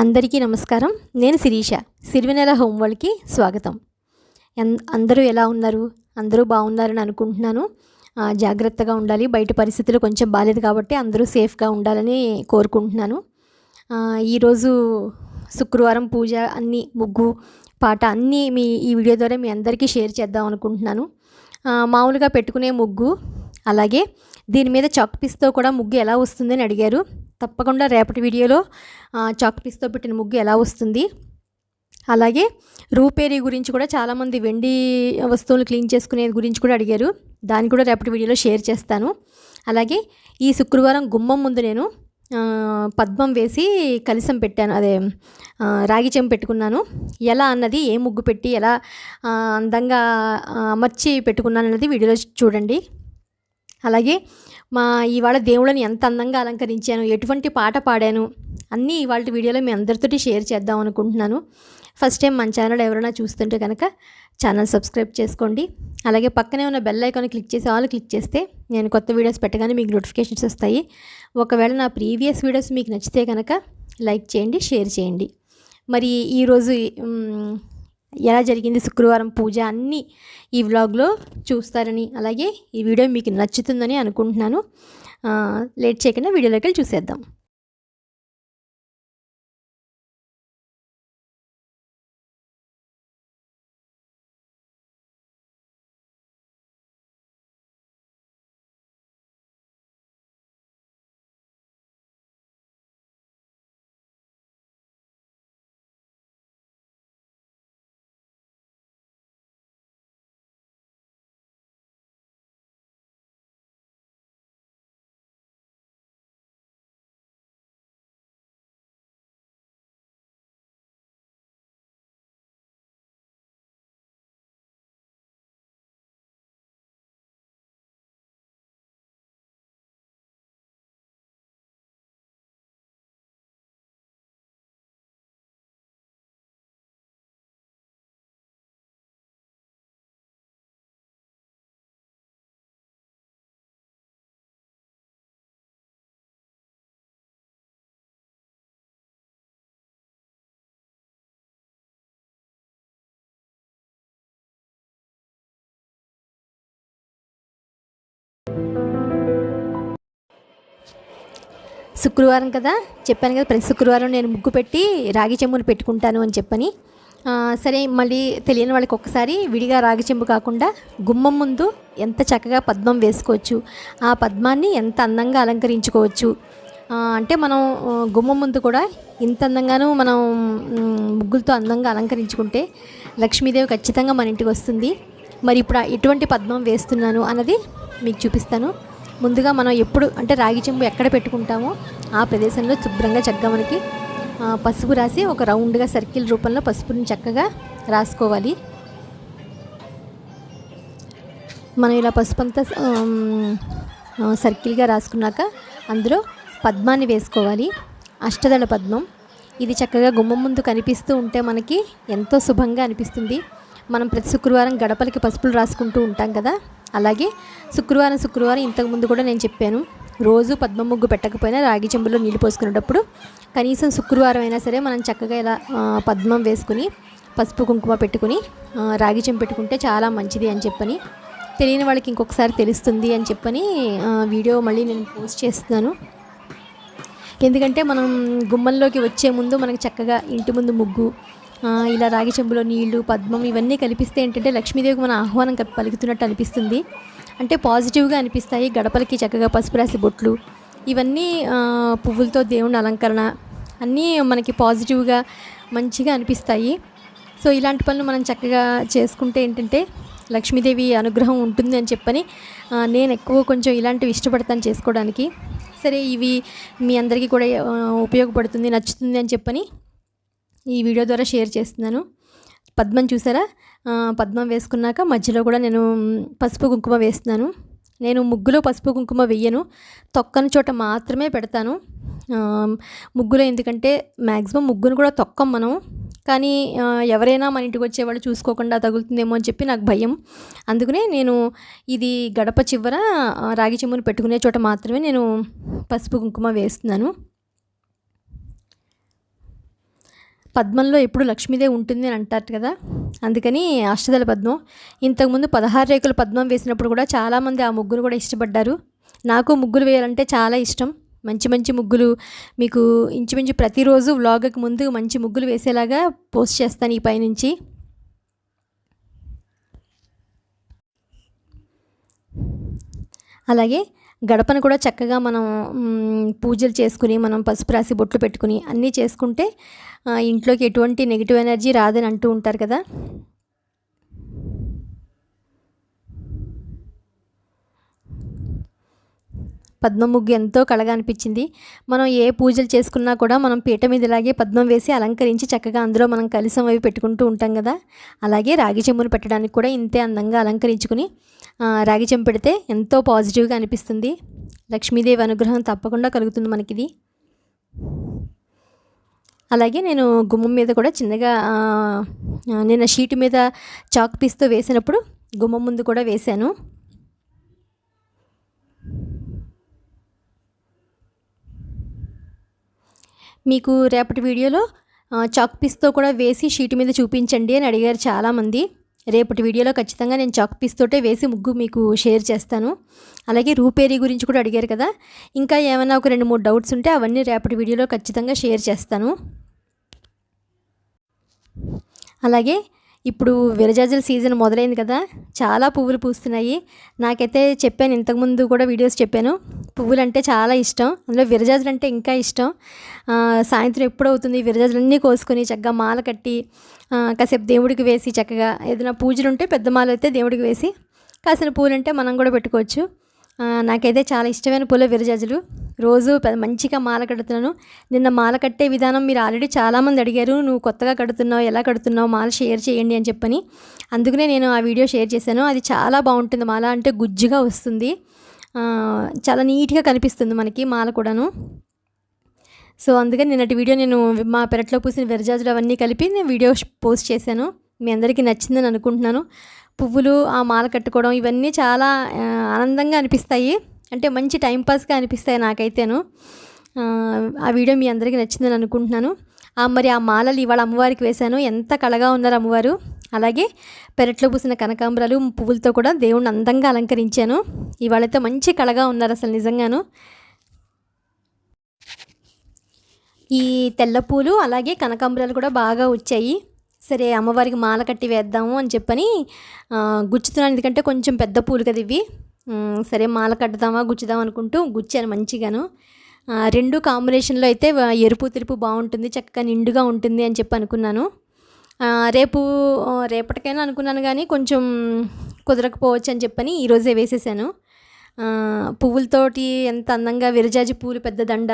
అందరికీ నమస్కారం. నేను శిరీష. సిరివెనెల హోమ్ వరల్డ్కి స్వాగతం. అందరూ ఎలా ఉన్నారు? అందరూ బాగున్నారని అనుకుంటున్నాను. జాగ్రత్తగా ఉండాలి. బయట పరిస్థితులు కొంచెం బాగాలేదు కాబట్టి అందరూ సేఫ్గా ఉండాలని కోరుకుంటున్నాను. ఈరోజు శుక్రవారం పూజ అన్ని ముగ్గు పాట అన్నీ మీ ఈ వీడియో ద్వారా మీ అందరికీ షేర్ చేద్దాం అనుకుంటున్నాను. మామూలుగా పెట్టుకునే ముగ్గు అలాగే దీని మీద చాక్ పీస్తో కూడా ముగ్గు ఎలా వస్తుందని అడిగారు. తప్పకుండా రేపటి వీడియోలో చాక్లెట్స్తో పెట్టిన ముగ్గు ఎలా వస్తుంది? అలాగే రూపేరీ గురించి కూడా చాలామంది వెండి వస్తువులు క్లీన్ చేసుకునే గురించి కూడా అడిగారు. దాన్ని కూడా రేపటి వీడియోలో షేర్ చేస్తాను. అలాగే ఈ శుక్రవారం గుమ్మం ముందు నేను పద్మం వేసి కలిసం పెట్టాను. అదే ఆ, రాగి చెంపు పెట్టుకున్నాను. ఎలా అన్నది ఏ ముగ్గు పెట్టి ఎలా అందంగా అమర్చి పెట్టుకున్నాను అన్నది వీడియోలో చూడండి. అలాగే మా ఇవాళ దేవుళ్ళని ఎంత అందంగా అలంకరించాను ఎటువంటి పాట పాడాను అన్నీ ఇవాళ వీడియోలో మీ అందరితోటి షేర్ చేద్దాం అనుకుంటున్నాను. ఫస్ట్ టైం మన ఛానల్ ఎవరైనా చూస్తుంటే కనుక ఛానల్ సబ్స్క్రైబ్ చేసుకోండి. అలాగే పక్కనే ఉన్న బెల్ ఐకాన్ క్లిక్ చేసి వాళ్ళు క్లిక్ చేస్తే నేను కొత్త వీడియోస్ పెట్టగానే మీకు నోటిఫికేషన్స్ వస్తాయి. ఒకవేళ నా ప్రీవియస్ వీడియోస్ మీకు నచ్చితే కనుక లైక్ చేయండి షేర్ చేయండి. మరి ఈరోజు ఎలా జరిగింది శుక్రవారం పూజ అన్నీ ఈ వ్లాగ్లో చూస్తారని అలాగే ఈ వీడియో మీకు నచ్చుతుందని అనుకుంటున్నాను. లేట్ చేయకుండా వీడియోలోకి వెళ్ళి చూసేద్దాం. శుక్రవారం కదా? చెప్పాను కదా ప్రతి శుక్రవారం నేను ముగ్గు పెట్టి రాగి చెంబును పెట్టుకుంటాను అని చెప్పని. సరే మళ్ళీ తెలియని వాళ్ళకి ఒక్కసారి విడిగా రాగి చెంబు కాకుండా గుమ్మం ముందు ఎంత చక్కగా పద్మం వేసుకోవచ్చు ఆ పద్మాన్ని ఎంత అందంగా అలంకరించుకోవచ్చు. అంటే మనం గుమ్మం ముందు కూడా ఇంత అందంగానూ మనం ముగ్గులతో అందంగా అలంకరించుకుంటే లక్ష్మీదేవి ఖచ్చితంగా మన ఇంటికి వస్తుంది. మరి ఇప్పుడు ఎటువంటి పద్మం వేస్తున్నాను అన్నది మీకు చూపిస్తాను. ముందుగా మనం ఎప్పుడు అంటే రాగి చెంబు ఎక్కడ పెట్టుకుంటామో ఆ ప్రదేశంలో శుభ్రంగా చక్కగా మనకి పసుపు రాసి ఒక రౌండ్గా సర్కిల్ రూపంలో పసుపుని చక్కగా రాసుకోవాలి. మనం ఇలా పసుపు అంతా సర్కిల్గా రాసుకున్నాక అందులో పద్మాన్ని వేసుకోవాలి. అష్టదళ పద్మం. ఇది చక్కగా గుమ్మం ముందు కనిపిస్తూ ఉంటే మనకి ఎంతో శుభంగా అనిపిస్తుంది. మనం ప్రతి శుక్రవారం గడపలకి పసుపులు రాసుకుంటూ ఉంటాం కదా. అలాగే శుక్రవారం శుక్రవారం ఇంతకుముందు కూడా నేను చెప్పాను రోజు పద్మ ముగ్గు పెట్టకపోయినా రాగి చెంబులో నీళ్ళు పోసుకునేటప్పుడు కనీసం శుక్రవారం అయినా సరే మనం చక్కగా ఇలా పద్మం వేసుకుని పసుపు కుంకుమ పెట్టుకుని రాగి చెంబు పెట్టుకుంటే చాలా మంచిది అని చెప్పని తెలియని వాళ్ళకి ఇంకొకసారి తెలుస్తుంది అని చెప్పని వీడియో మళ్ళీ నేను పోస్ట్ చేస్తున్నాను. ఎందుకంటే మనం గుమ్మంలోకి వచ్చే ముందు మనకు చక్కగా ఇంటి ముందు ముగ్గు ఇలా రాగి చెంబులో నీళ్ళు పద్మం ఇవన్నీ కల్పిస్తే ఏంటంటే లక్ష్మీదేవికి మన ఆహ్వానం పలుకుతున్నట్టు అనిపిస్తుంది. అంటే పాజిటివ్గా అనిపిస్తాయి. గడపలకి చక్కగా పసుపు రాసి బొట్లు. ఇవన్నీ పువ్వులతో దేవుని అలంకరణ అన్నీ మనకి పాజిటివ్గా మంచిగా అనిపిస్తాయి. సో ఇలాంటి పనులు మనం చక్కగా చేసుకుంటే ఏంటంటే లక్ష్మీదేవి అనుగ్రహం ఉంటుంది అని చెప్పని నేను ఎక్కువ కొంచెం ఇలాంటివి ఇష్టపడతాను చేసుకోవడానికి. సరే ఇవి మీ అందరికీ కూడా ఉపయోగపడుతుంది నచ్చుతుంది అని చెప్పని ఈ వీడియో ద్వారా షేర్ చేస్తున్నాను. పద్మం చూసారా? పద్మం వేసుకున్నాక మధ్యలో కూడా నేను పసుపు కుంకుమ వేస్తున్నాను. నేను ముగ్గులో పసుపు కుంకుమ వెయ్యను తొక్కని చోట మాత్రమే పెడతాను. ముగ్గులో ఎందుకంటే మ్యాక్సిమం ముగ్గును కూడా తొక్కం మనం. కానీ ఎవరైనా మన ఇంటికి వచ్చేవాళ్ళు చూసుకోకుండా తగులుతుందేమో అని చెప్పి నాకు భయం. అందుకనే నేను ఇది గడప చివర రాగి చెమ్మును పెట్టుకునే చోట మాత్రమే నేను పసుపు కుంకుమ వేస్తున్నాను. పద్మంలో ఎప్పుడు లక్ష్మీదేవి ఉంటుంది అని అంటారు కదా? అందుకని అష్టదళ పద్మం. ఇంతకుముందు పదహారు రేకుల పద్మం వేసినప్పుడు కూడా చాలామంది ఆ ముగ్గురు కూడా ఇష్టపడ్డారు. నాకు ముగ్గులు వేయాలంటే చాలా ఇష్టం. మంచి మంచి ముగ్గులు మీకు ఇంచుమించు ప్రతిరోజు వ్లాగ్కి ముందు మంచి ముగ్గులు వేసేలాగా పోస్ట్ చేస్తాను ఈ పైనుంచి. అలాగే గడపను కూడా చక్కగా మనం పూజలు చేసుకుని మనం పసుపు రాసి బొట్లు పెట్టుకుని అన్నీ చేసుకుంటే ఇంట్లోకి ఎటువంటి నెగిటివ్ ఎనర్జీ రాదని అంటూ ఉంటారు కదా? పద్మముగ్గు ఎంతో కళగా అనిపించింది. మనం ఏ పూజలు చేసుకున్నా కూడా మనం పీట మీద ఇలాగే పద్మం వేసి అలంకరించి చక్కగా అందులో మనం కలిసం అవి పెట్టుకుంటూ ఉంటాం కదా? అలాగే రాగి చెమ్మును పెట్టడానికి కూడా ఇంతే అందంగా అలంకరించుకుని రాగి చెంపెడితే ఎంతో పాజిటివ్గా అనిపిస్తుంది. లక్ష్మీదేవి అనుగ్రహం తప్పకుండా కలుగుతుంది మనకిది. అలాగే నేను గుమ్మం మీద కూడా చిన్నగా నేను నిన్న షీట్ మీద చాక్ పీస్తో వేసినప్పుడు గుమ్మం ముందు కూడా వేశాను. మీకు రేపటి వీడియోలో చాక్ పీస్తో కూడా వేసి షీట్ మీద చూపించండి అని అడిగారు చాలామంది. రేపటి వీడియోలో ఖచ్చితంగా నేను చాక్ పీస్ తోటే వేసి ముగ్గు మీకు షేర్ చేస్తాను. అలాగే రూపేరీ గురించి కూడా అడిగారు కదా. ఇంకా ఏమైనా ఒక రెండు మూడు డౌట్స్ ఉంటే అవన్నీ రేపటి వీడియోలో ఖచ్చితంగా షేర్ చేస్తాను. అలాగే ఇప్పుడు విరజాజుల సీజన్ మొదలైంది కదా. చాలా పువ్వులు పూస్తున్నాయి. నాకైతే చెప్పాను ఇంతకుముందు కూడా వీడియోస్ చెప్పాను. పువ్వులు అంటే చాలా ఇష్టం. అందులో విరజాజులు అంటే ఇంకా ఇష్టం. సాయంత్రం ఎప్పుడు అవుతుంది విరజాజులన్నీ కోసుకొని చక్కగా మాల కట్టి కాసేపు దేవుడికి వేసి చక్కగా ఏదైనా పూజలు ఉంటే పెద్ద మాల అయితే దేవుడికి వేసి కాసిన పూలు అంటే మనం కూడా పెట్టుకోవచ్చు. నాకైతే చాలా ఇష్టమైన పూల విరజాజులు. రోజు మంచిగా మాల కడుతున్నాను. నిన్న మాల కట్టే విధానం మీరు ఆల్రెడీ చాలామంది అడిగారు. నువ్వు కొత్తగా కడుతున్నావు ఎలా కడుతున్నావు? మాల షేర్ చేయండి అని చెప్పని. అందుకనే నేను ఆ వీడియో షేర్ చేశాను. అది చాలా బాగుంటుంది. మాల అంటే గుజ్జుగా వస్తుంది. చాలా నీట్గా కనిపిస్తుంది మనకి మాల కూడాను. సో అందుకని నిన్నటి వీడియో నేను మా పెరట్లో పూసిన విరజాజులు అవన్నీ కలిపి నేను వీడియో పోస్ట్ చేశాను. మీ అందరికీ నచ్చిందని అనుకుంటున్నాను. పువ్వులు ఆ మాల కట్టుకోవడం ఇవన్నీ చాలా ఆనందంగా అనిపిస్తాయి. అంటే మంచి టైంపాస్గా అనిపిస్తాయి నాకైతేను. ఆ, ఆ వీడియో మీ అందరికీ నచ్చిందని అనుకుంటున్నాను. ఆ, మరి ఆ మాలలు ఇవాళ అమ్మవారికి వేశాను. ఎంత కళగా ఉన్నారు అమ్మవారు. అలాగే పెరట్లో పూసిన కనకాంబరాలు పువ్వులతో కూడా దేవుణ్ణి అందంగా అలంకరించాను. ఇవాళైతే మంచి కళగా ఉన్నారు అసలు నిజంగాను. ఈ తెల్ల పూలు అలాగే కనకాంబరాలు కూడా బాగా వచ్చాయి. సరే అమ్మవారికి మాల కట్టి వేద్దాము అని చెప్పని గుచ్చుతున్నాను. ఎందుకంటే కొంచెం పెద్ద పూలు కదా ఇవి. సరే మాల కట్టుదామా గుచ్చుదాం అనుకుంటూ గుచ్చాను మంచిగాను. రెండు కాంబినేషన్లో అయితే ఎరుపు తెలుపు బాగుంటుంది చక్కగా నిండుగా ఉంటుంది అని చెప్పి అనుకున్నాను. రేపు రేపటికైనా అనుకున్నాను కానీ కొంచెం కుదరకపోవచ్చు అని చెప్పని ఈరోజే వేసేసాను. పువ్వులతోటి ఎంత అందంగా విరజాజి పూలు పెద్ద దండ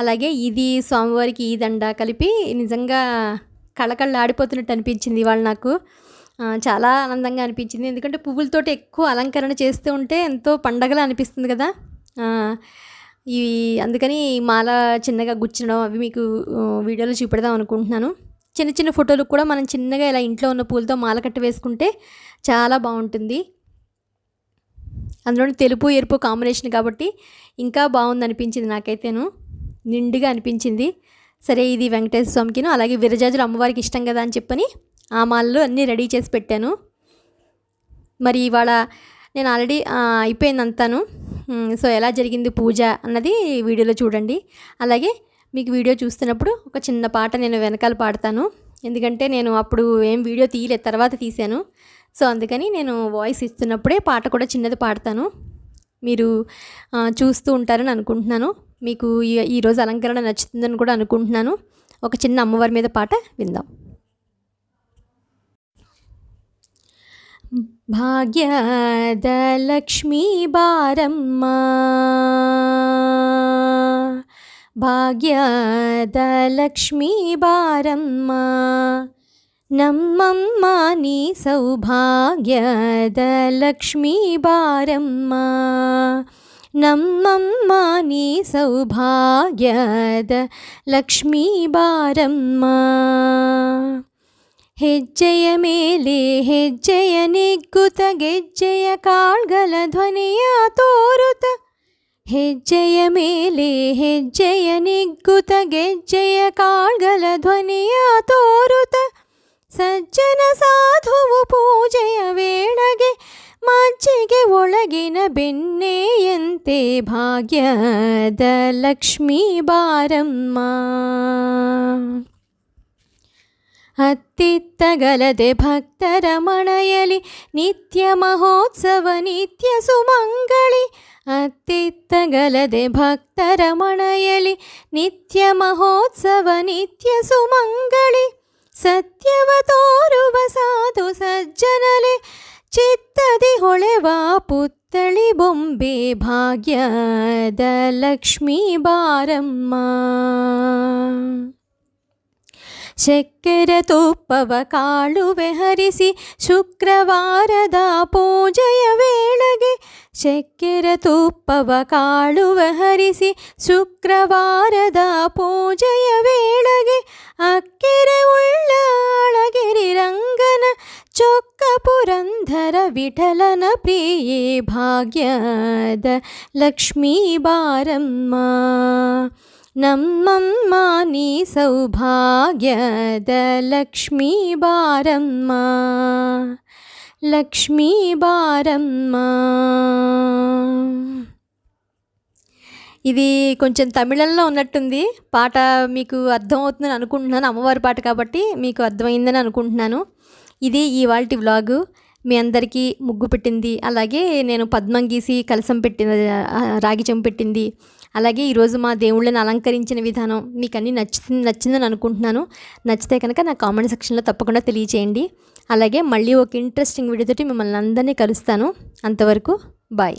అలాగే ఇది స్వామివారికి ఈ దండ కలిపి నిజంగా కళకళలాడిపోతున్నట్టు అనిపించింది ఇవాళ నాకు. చాలా ఆనందంగా అనిపించింది. ఎందుకంటే పువ్వులతోటి ఎక్కువ అలంకరణ చేస్తూ ఉంటే ఎంతో పండగలా అనిపిస్తుంది కదా. ఇవి అందుకని మాల చిన్నగా గుచ్చడం అవి మీకు వీడియోలో చూపెడదాం అనుకుంటున్నాను. చిన్న చిన్న ఫోటోలు కూడా మనం చిన్నగా ఇలా ఇంట్లో ఉన్న పూలతో మాల కట్టి వేసుకుంటే చాలా బాగుంటుంది. అందులోని తెలుపు ఎరుపు కాంబినేషన్ కాబట్టి ఇంకా బాగుంది అనిపించింది నాకైతేను. నిండుగా అనిపించింది. సరే ఇది వెంకటేశ్వర స్వామికిను అలాగే విరజాజులు అమ్మవారికి ఇష్టం కదా అని చెప్పని ఆ మాలలు అన్నీ రెడీ చేసి పెట్టాను. మరి ఇవాళ నేను ఆల్రెడీ అయిపోయింది అంతాను సో ఎలా జరిగింది పూజ అన్నది వీడియోలో చూడండి. అలాగే మీకు వీడియో చూస్తున్నప్పుడు ఒక చిన్న పాట నేను వెనకాల పాడతాను. ఎందుకంటే నేను అప్పుడు ఏం వీడియో తీయలేదు తర్వాత తీశాను. సో అందుకని నేను వాయిస్ ఇస్తున్నప్పుడే పాట కూడా చిన్నది పాడతాను. మీరు చూస్తూ ఉంటారని అనుకుంటున్నాను. మీకు ఈ- ఈరోజు అలంకరణ నచ్చుతుందని కూడా అనుకుంటున్నాను. ఒక చిన్న అమ్మవారి మీద పాట విందాం. భాగ్యదలక్ష్మీ బారమ్మ బారమ్మ. भाग्यदलक्ष्मी बारम्मा नं मानी सौभाग्यदलक्ष्मीबारम्मा नम्मं मानी ಹೆಜ್ಜೆಯ ಮೇಲೆ ಹೆಜ್ಜೆಯ ನಿಗ್ಗುತ ಗೆಜ್ಜೆಯ ಕಾಳ್ಗಲ ಧ್ವನಿಯ ತೋರುತ ಹೆಜ್ಜೆಯ ಮೇಲೆ ಹೆಜ್ಜೆಯ ನಿಗ್ಗುತ ಗೆಜ್ಜೆಯ ಕಾಳ್ಗಳ ಧ್ವನಿಯ ತೋರುತ ಸಜ್ಜನ ಸಾಧುವು ಪೂಜೆಯ ವೇಳೆಗೆ ಮಜ್ಜಿಗೆ ಒಳಗಿನ ಬೆಣ್ಣೆಯಂತೆ ಭಾಗ್ಯದ ಲಕ್ಷ್ಮೀ ಬಾರಮ್ಮ ಅತ್ತಿತ್ತಗಲದೆ ಭಕ್ತರ ಮಣಯಲಿ ನಿತ್ಯ ಮಹೋತ್ಸವ, ನಿತ್ಯ ಸುಮಂಗಳಿ. ಅತ್ತಿತ್ತಗಲದೆ ಭಕ್ತರ ಮಣಯಲಿ ನಿತ್ಯ ಮಹೋತ್ಸವ, ನಿತ್ಯ ಸುಮಂಗಳಿ. ಸತ್ಯವ ತೋರುವ ಸಾಧು ಸಜ್ಜನಲೆ, ಚಿತ್ತದಿ ಹೊಳೆವ ಪುತ್ತಳಿ ಬೊಂಬೆ ಭಾಗ್ಯದ ಲಕ್ಷ್ಮೀ ಬಾರಮ್ಮ. ಚಕ್ಕೆರೆ ತುಪ್ಪವ ಕಾಳುವೆ ಹರಿಸಿ ಶುಕ್ರವಾರದ ಪೂಜೆಯ ವೇಳೆಗೆ ಶಕ್ಕರೆ ತುಪ್ಪವ ಕಾಳುವೆ ಹರಿಸಿ ಶುಕ್ರವಾರದ ಪೂಜೆಯ ವೇಳೆಗೆ ಅಕ್ಕೆರೆ ಉಳ್ಳಾಳಗೆರಿ ರಂಗನ ಚೊಕ್ಕ ಪುರಂದರ ವಿಠಲನ ಪ್ರಿಯೇ ಭಾಗ್ಯದ ಲಕ್ಷ್ಮೀ ಬಾರಮ್ಮ. ನಮ್ಮಮ್ಮ ನೀ ಸೌಭಾಗ್ಯದ ಲಕ್ಷ್ಮೀ ಬಾರಮ್ಮ లక్ష్మీ బారమ్మ ఇది కొంచెం తమిళంలో ఉన్నట్టుంది పాట మీకు అర్థమవుతుందని అనుకుంటున్నాను అమ్మవారి పాట కాబట్టి మీకు అర్థమైందని అనుకుంటున్నాను ఇది ఇవాల్టి వ్లాగు మీ అందరికీ ముగ్గు పెట్టింది. అలాగే నేను పద్మం గీసి కలసం పెట్టిన ఆ, రాగి చెంపు పెట్టింది. అలాగే ఈరోజు మా దేవుళ్ళని అలంకరించిన విధానం మీకు అన్నీ నచ్చి నచ్చిందని అనుకుంటున్నాను. నచ్చితే కనుక నా కామెంట్ సెక్షన్లో తప్పకుండా తెలియచేయండి. అలాగే మళ్ళీ ఒక ఇంట్రెస్టింగ్ వీడియోతోటి మిమ్మల్ని అందరినీ కలుస్తాను. అంతవరకు బాయ్.